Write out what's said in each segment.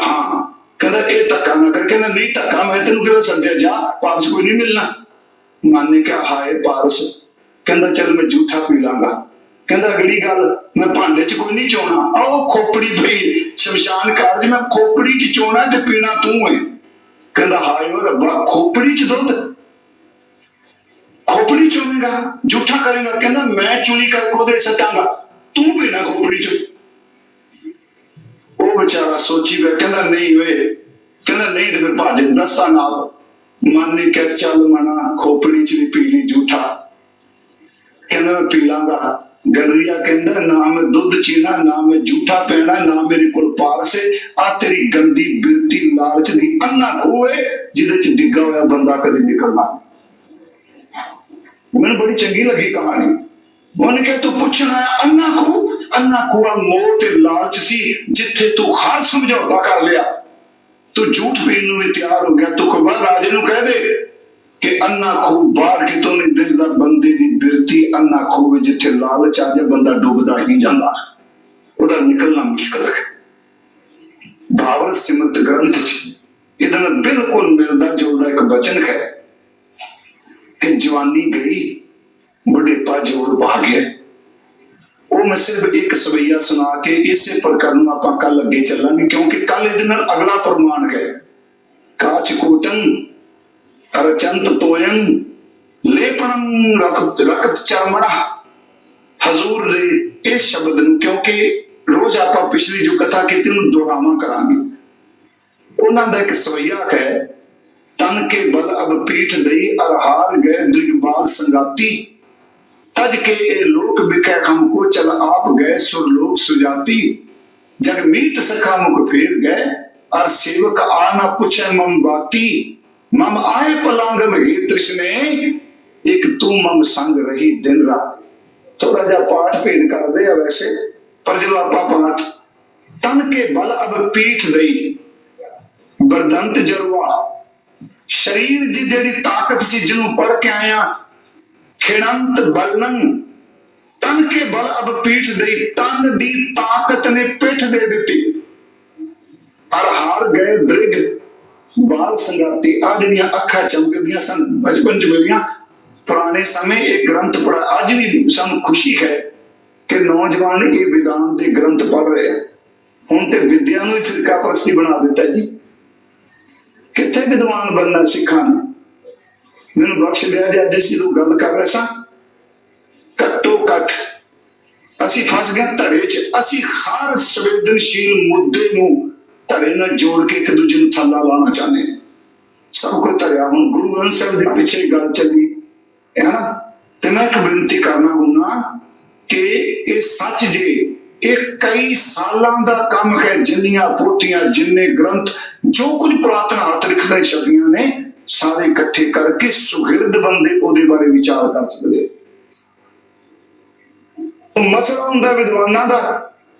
ਹਾਂ। ਕਹਿੰਦਾ, ਇਹ ਧੱਕਾ ਨਾ ਕਰ। ਕਹਿੰਦਾ, ਨਹੀਂ, ਧੱਕਾ ਮੈਂ ਤੈਨੂੰ ਕਿਹੜਾ ਸੱਦਿਆ ਜਾ ਪਾਰਸ ਕੋਈ ਨਹੀਂ ਮਿਲਣਾ। ਮਨ ਨੇ ਕਿਹਾ, ਹਾਏ ਪਾਰਸ ਕਹਿੰਦਾ, ਚੱਲ ਮੈਂ ਝੂਠਾ ਪੀ ਲਾਂਗਾ। ਕਹਿੰਦਾ, ਅਗਲੀ ਗੱਲ, ਮੈਂ ਭਾਂਡੇ 'ਚ ਕੋਈ ਨਹੀਂ ਚੋਣਾ। ਆਹ ਉਹ ਖੋਪੜੀ ਪਈ ਸ਼ਮਸ਼ਾਨ ਕਾਰਜ, ਮੈਂ ਖੋਪੜੀ 'ਚ ਚੋਣਾ ਤੇ ਪੀਣਾ ਤੂੰ ਹੈ ਕਹਿੰਦਾ, ਹਾਏ, ਓ ਰੱਬਾ, ਖੋਪੜੀ 'ਚ ਦੁੱਧ। ਖੋਪੜੀ ਚੋਵੇਂਗਾ ਝੂਠਾ ਕਰੇਗਾ। ਕਹਿੰਦਾ, ਮੈਂ ਚੁਣੀ ਕਰਕੇ ਉਹਦੇ ਸੱਟਾਂਗਾ। ਤੂੰ ਪੀਣਾ ਖੋਪੜੀ 'ਚ। ਵਿਚਾਰਾ ਸੋਚੀ ਬੈ ਕਹਿੰਦਾ ਨਹੀਂ ਓਏ, ਕਹਿੰਦਾ ਨਹੀਂ ਤੇ ਫਿਰ ਭਾਜ ਰਸਤਾ ਨਾਲ। ਮਨ ਨੇ ਕਿਹਾ, ਚੱਲ ਮਨਾ ਖੋਪੜੀ 'ਚ ਵੀ ਪੀ ਲਈ ਝੂਠਾ ਕਹਿੰਦਾ ਮੈਂ ਪੀ ਲਾਂਗਾ। ਗਰਰੀਆ ਕਹਿੰਦਾ, ਨਾ ਮੈਂ ਦੁੱਧ ਚੀਣਾ, ਨਾ ਮੈਂ ਝੂਠਾ ਪੈਣਾ, ਨਾ ਮੇਰੇ ਕੋਲ ਪਾਰਸੇ ਆ ਤੇਰੀ ਗੰਦੀ ਬਿਰਤੀ ਲਾਲਚ ਦੀ ਅੰਨਾ ਖੋਏ ਜਿਹਦੇ ਚ ਡਿੱਗਾ ਹੋਇਆ ਬੰਦਾ ਕਦੇ ਨਿਕਲਣਾ ਮੈਨੂੰ ਬੜੀ ਚੰਗੀ ਲੱਗੀ ਕਹਾਣੀ। ਉਹਨੇ ਕਿਹਾ, ਤੂੰ ਪੁੱਛਣਾ ਹੈ, ਅੰਨਾ ਖੂ ਅੰਨਾ ਖੂਆ ਮੋਹ ਤੇ ਲਾਲਚ ਸੀ, ਜਿੱਥੇ ਤੂੰ ਖਾਸ ਸਮਝੌਤਾ ਕਰ ਲਿਆ। ਤੂੰ ਝੂਠ ਪੀਣ ਨੂੰ ਵੀ ਤਿਆਰ ਹੋ ਗਿਆ, ਤੂੰ ਕਬਰ ਰਾਜੇ ਨੂੰ ਕਹਿ ਦੇ ਕਿ ਅੰਨਾ ਖੂਹ ਬਾਹਰ ਕਿਤੋਂ ਨਹੀਂ ਦਿਸਦਾ, ਬੰਦੇ ਦੀ ਬਿਰਤੀ ਅੰਨਾ ਖੂਹ ਜਿੱਥੇ ਲਾਲਚ ਆ ਜਾ ਬੰਦਾ ਡੁੱਬਦਾ ਹੀ ਜਾਂਦਾ। ਉਹਦਾ ਨਿਕਲਣਾ ਮੁਸ਼ਕਲ ਹੈ। ਭਾਵਰ ਸਿਮਤ ਗ੍ਰੰਥ ਚ ਇਹਦਾ ਨਾਲ ਬਿਲਕੁਲ ਮਿਲਦਾ ਜੁਲਦਾ ਇੱਕ ਬਚਨ ਹੈ ਕਿ ਜਵਾਨੀ ਗਈ ਬੁਢੇਪਾ ਜੋਰ ਪਾ ਉਹ ਮੈਂ ਸਿਰਫ ਇੱਕ ਸਵਈਆ ਸੁਣਾ ਕੇ ਇਸੇ ਪ੍ਰਕਾਰ ਨੂੰ ਆਪਾਂ ਕੱਲ ਅੱਗੇ ਚੱਲਾਂਗੇ, ਕਿਉਂਕਿ ਕੱਲ ਇਹਦੇ ਨਾਲ ਅਗਲਾ ਪ੍ਰਮਾਣ ਹੈ। ਕਾਚ ਕੋਟੰ, ਅਰਚੰਤ ਤੋਯੰ, ਲੇਪਣੰ ਰਖਤ ਰਖਤ ਚਰਮਣਾ ਹਜ਼ੂਰ ਦੇ ਇਸ ਸ਼ਬਦ ਨੂੰ ਕਿਉਂਕਿ ਰੋਜ਼ ਆਪਾਂ ਪਿਛਲੀ ਜੋ ਕਥਾ ਕੀਤੀ ਉਹਨੂੰ ਦੁਹਰਾਵਾਂ ਕਰਾਂਗੇ। ਉਹਨਾਂ ਦਾ ਇੱਕ ਸਵਈਆ ਹੈ, ਤਨ ਕੇ ਬਲ ਅਬ ਪੀਠ ਲਈ ਅਰਹਾਰ ਗਏ ਦਿਗਬਾਲ ਸੰਗਾਤੀ। ਤਜ ਕੇ ਇਹ ਲੋਕ ਬਿਕੈ ਹਮ ਕੋ ਚਲ ਆਪ ਗਏ, ਸੁਰ ਲੋਕ ਸੁਜਾਤੀ। ਜਗ ਮੀਤ ਸਖਾ ਮੁਖ ਫੇਰ ਗਏ, ਅਰ ਸੇਵਕ ਆਨਾ ਪੁੱਛੈ ਮਮ ਬਾਤੀ। ਮਮ ਆਏ ਪਲੰਗ ਮੇ ਤ੍ਰਿਸ਼ਨੇ, ਇੱਕ ਤੂੰ ਮਮ ਸੰਗ ਰਹੀ ਦਿਨ ਰਾਤ। ਥੋੜਾ ਜਿਹਾ ਪਾਠ ਭੇਦ ਕਰਦੇ ਆ ਵੈਸੇ, ਪਰ ਜਦੋਂ ਆਪਾਂ ਪਾਠ। ਤਨ ਕੇ ਬਲ ਅਬ ਪੀਠ ਦਈ ਬਰਦੰਤ ਜਰਵਾ। ਸਰੀਰ ਦੀ ਜਿਹੜੀ ਤਾਕਤ ਸੀ, ਜਿਹਨੂੰ ਪੜ ਕੇ ਆਇਆ ਖਿਣੰਤ ਬਲਨ ਤਨ ਕੇ ਬਲ ਅਬ ਪੀਠ ਦੇਈ, ਤਨ ਦੀ ਤਾਕਤ ਨੇ ਪਿੱਠ ਦੇ ਦਿੱਤੀ। ਅਰ ਹਾਰ ਗਏ ਦ੍ਰਿਗ, ਬਾਲ ਸੰਗਾਤੀ ਆ ਜਿਹੜੀਆਂ ਅੱਖਾਂ ਚਮਕਦੀਆਂ ਸਨ, ਬਚਪਨ ਚ ਮਿਲੀਆਂ। ਪੁਰਾਣੇ ਸਮੇਂ ਇਹ ਗ੍ਰੰਥ ਪੜਾ ਅੱਜ ਵੀ ਸਾਨੂੰ ਖੁਸ਼ੀ ਹੈ ਕਿ ਨੌਜਵਾਨ ਇਹ ਵਿਦਾਨ ਦੇ ਗ੍ਰੰਥ ਪੜ ਰਹੇ ਆ। ਹੁਣ ਤੇ ਵਿਦਿਆ ਨੂੰ ਹੀ ਫਿਰਕਾ ਪ੍ਰਸਤੀ ਬਣਾ ਦਿੱਤਾ ਜੀ। ਕਿੱਥੇ ਵਿਦਵਾਨ ਬਣਨਾ ਸਿੱਖਾਂ ਨੇ? ਮੈਨੂੰ ਬਖਸ਼ ਲਿਆ ਜੇ ਅੱਜ ਅਸੀਂ ਜਦੋਂ ਗੱਲ ਕਰ ਰਹੇ ਸਾਂ। ਘੱਟੋ ਘੱਟ ਅਸੀਂ ਫਸ ਗਏ ਧੜੇ 'ਚ। ਅਸੀਂ ਹਰ ਸੰਵੇਦਨਸ਼ੀਲ ਮੁੱਦੇ ਨੂੰ ਧੜੇ ਨਾਲ ਜੋੜ ਕੇ ਇੱਕ ਦੂਜੇ ਨੂੰ ਥੱਲਾ ਲਾਉਣਾ ਚਾਹੁੰਦੇ ਸਭ ਕੁਝ ਧਰਿਆ ਹੁਣ ਗੁਰੂ ਗ੍ਰੰਥ ਸਾਹਿਬ ਦੇ ਪਿੱਛੇ ਗੱਲ ਚੱਲੀ। ਹੈ ਨਾ? ਤੇ ਮੈਂ ਇੱਕ ਬੇਨਤੀ ਕਰਨਾ ਹੁੰਨਾ ਕਿ ਇਹ ਸੱਚ ਜੇ, ਇਹ ਕਈ ਸਾਲਾਂ ਦਾ ਕੰਮ ਹੈ ਜਿੰਨੀਆਂ ਪੋਥੀਆਂ, ਜਿੰਨੇ ਗ੍ਰੰਥ, ਜੋ ਕੁਝ ਪੁਰਾਤਨ ਹੱਥ ਲਿਖਦੇ ਛਪੀਆਂ ਨੇ ਸਾਰੇ ਇਕੱਠੇ ਕਰਕੇ ਸੁਗਿਰਦ ਬੰਦੇ ਉਹਦੇ ਬਾਰੇ ਵਿਚਾਰ ਕਰ ਸਕਦੇ ਮਸਲਾ ਹੁੰਦਾ ਵਿਦਵਾਨਾਂ ਦਾ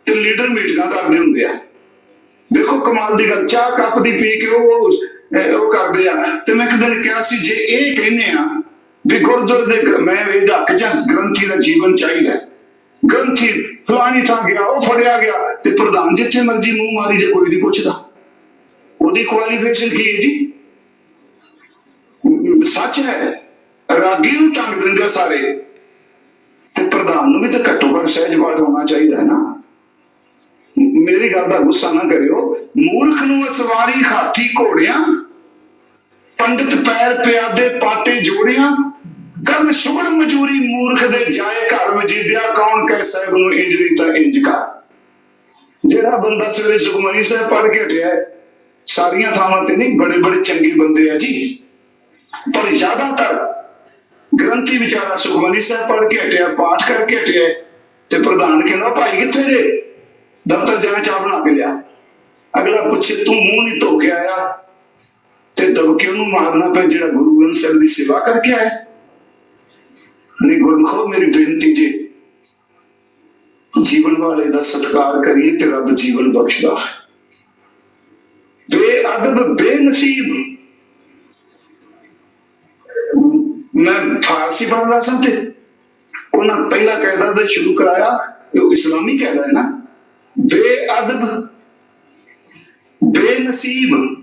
ਤੇ ਲੀਡਰ ਮੀਟਿੰਗਾਂ ਕਰਦੇ ਹੁੰਦੇ ਆ। ਦੇਖੋ ਕਮਾਲ ਦੀ ਗੱਲ, ਚਾਹ ਕੱਪ ਦੀ ਪੀ ਕੇ ਉਹ ਉਹ ਕਰਦੇ ਆ। ਤੇ ਮੈਂ ਇੱਕ ਕਿਹਾ ਸੀ, ਜੇ ਇਹ ਕਹਿੰਦੇ ਆ ਵੀ ਗੁਰਦੁਆਰੇ ਦੇ ਮੈਂ ਵੇਦ ਹੱਕ ਚ ਗ੍ਰੰਥੀ ਦਾ ਜੀਵਨ ਚਾਹੀਦਾ। ਗ੍ਰੰਥੀ ਫਲਾਣੀ ਥਾਂ ਗਿਆ, ਉਹ ਫੜਿਆ ਗਿਆ ਤੇ ਪ੍ਰਧਾਨ ਜਿੱਥੇ ਮਰਜ਼ੀ ਮੂੰਹ ਮਾਰੀ ਜੇ ਕੋਈ ਨਹੀਂ ਪੁੱਛਦਾ। ਉਹਦੀ ਕੁਆਲੀਫਿਕੇਸ਼ਨ ਕੀ ਹੈ ਜੀ? ਸੱਚ ਹੈ। ਰਾਗੀ ਨੂੰ ਤੰਗ ਦਿੰਦੇ ਸਾਰੇ। ਤੇ ਪ੍ਰਧਾਨ ਨੂੰ ਵੀ ਤਾਂ ਘੱਟੋ ਘੱਟ ਸਹਿਜਵਾਦ ਹੋਣਾ ਚਾਹੀਦਾ ਹੈ ਨਾ। ਮੇਰੀ ਗੱਲ ਦਾ ਗੁੱਸਾ ਨਾ ਕਰਿਓ। ਮੂਰਖ ਨੂੰ ਅਸਵਾਰੀ ਹਾਥੀ ਘੋੜਿਆਂ, ਪੰਡਿਤ ਪੈਰ ਪਿਆਦੇ ਪਾਟੇ ਜੋੜਿਆਂ, ਕਰਨ ਸੁਗਣ ਮਜੂਰੀ ਮੂਰਖ ਦੇ ਜਾਏ ਘਰ ਵਜੀਦਿਆ, ਕੌਣ ਕਹਿ ਸਾਹਿਬ ਨੂੰ ਇੰਜ ਨਹੀਂ ਤਾਂ ਇੰਜ ਕਰ। ਜਿਹੜਾ ਬੰਦਾ ਸਵੇਰੇ ਸੁਖਮਨੀ ਸਾਹਿਬ ਪੜ੍ਹ ਕੇ ਹਟਿਆ ਸਾਰੀਆਂ ਥਾਵਾਂ ਤੇ ਨਹੀਂ, ਬੜੇ ਬੜੇ ਚੰਗੇ ਬੰਦੇ ਆ ਜੀ। ਪਰ ਜ਼ਿਆਦਾਤਰ ਗ੍ਰੰਥੀ ਵਿਚਾਰਾ ਸੁਖਮਨੀ ਸਾਹਿਬ ਪੜ੍ਹ ਕੇ ਹਟਿਆ, ਪਾਠ ਕਰਕੇ ਹਟਿਆ ਤੇ ਪ੍ਰਧਾਨ ਕਹਿੰਦਾ, ਭਾਈ ਕਿੱਥੇ ਜੇ? ਦਫ਼ਤਰ ਜਾ ਚਾਹ ਬਣਾ ਕੇ ਲਿਆ। ਅਗਲਾ ਪੁੱਛੇ, ਤੂੰ ਮੂੰਹ ਨਹੀਂ ਧੋ ਕੇ ਆਇਆ ਤੇ ਦਬਕੇ ਉਹਨੂੰ ਮਾਰਨਾ ਪਿਆ, ਜਿਹੜਾ ਗੁਰੂ ਗ੍ਰੰਥ ਸਾਹਿਬ ਦੀ ਸੇਵਾ ਕਰਕੇ ਆਇਆ। ਨਹੀਂ ਗੁਰਮਖੋ, ਮੇਰੀ ਬੇਨਤੀ ਜੀ ਜੀਵਨ ਵਾਲੇ ਦਾ ਸਤਿਕਾਰ ਕਰੀਏ ਤੇ ਰੱਬ ਜੀਵਨ ਬਖਸ਼ਦਾ ਹੈ। ਬੇਅਦਬ, ਬੇਨਸੀਬ ਪਾਰਸੀ ਬਾਬਾ ਸਾਹਿਬ ਤੇ ਉਹਨਾਂ ਪਹਿਲਾ ਕਾਇਦਾ ਦਾ ਸ਼ੁਰੂ ਕਰਾਇਆ, ਇਹ ਇਸਲਾਮੀ ਕਾਇਦਾ ਹੈ ਨਾ। ਬੇਅਦਬ, ਬੇਨਸੀਬ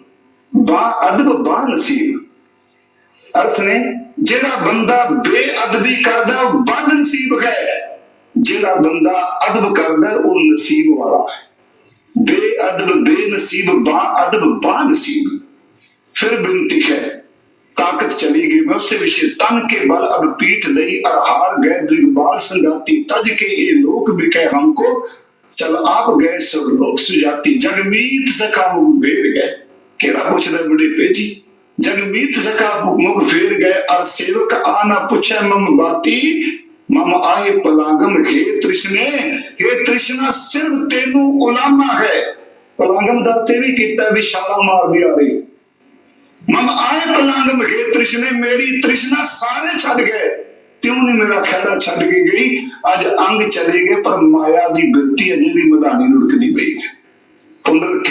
ਬਾ ਅਦਬ ਬਾ ਨਸੀਬ ਅਰਥ ਨੇ, ਜਿਹੜਾ ਬੰਦਾ ਬੇਅਦਬੀ ਕਰਦਾ, ਉਹ ਬਦ ਨਸੀਬ ਹੈ। ਜਿਹੜਾ ਬੰਦਾ ਅਦਬ ਕਰਦਾ, ਉਹ ਨਸੀਬ ਵਾਲਾ ਹੈ। ਬੇਅਦਬ, ਬੇਨਸੀਬ ਬਾ ਅਦਬ ਬਾ ਨਸੀਬ ਫਿਰ ਬਿੰਤੀ ਹੈ ताकत चली गई मैं उससे विषय तन के बल अब पीठ लई और हार गए दिग्बाल संगाती तज के ये लोग भी कहे हमको चल आप गए सब लोग सुजाती जगमीत सखा मुख भेद गए केड़ा पूछदा बड़े पेजी जगमीत सखा मुख फेर गए और सेवक आना पूछे मम बाती मम आए पलागम हे तृष्णे हे तृष्णा सिर्फ तेनू उलामा है पलागम दाते भी कीता विशाला मार दिया रे ਮਮ ਆਏ ਪਲੰਗ ਮਖੇ ਤ੍ਰਿਸ਼ਨੇ, ਮੇਰੀ ਤ੍ਰਿਸ਼ਨਾ ਸਾਰੇ ਛੱਡ ਗਏ। ਕਿਉਂ ਨਹੀਂ ਮੇਰਾ ਖੜਾ ਛੱਡ ਕੇ ਗਈ? ਅੱਜ ਅੰਗ ਚਲੇ ਗਏ, ਪਰ ਮਾਇਆ ਦੀ ਬਿਰਤੀ ਅਜੇ ਵੀ ਮਧਾਨੀ ਲੁੜਕਦੀ ਪਈ ਹੈ। ਪੁੰਦਰ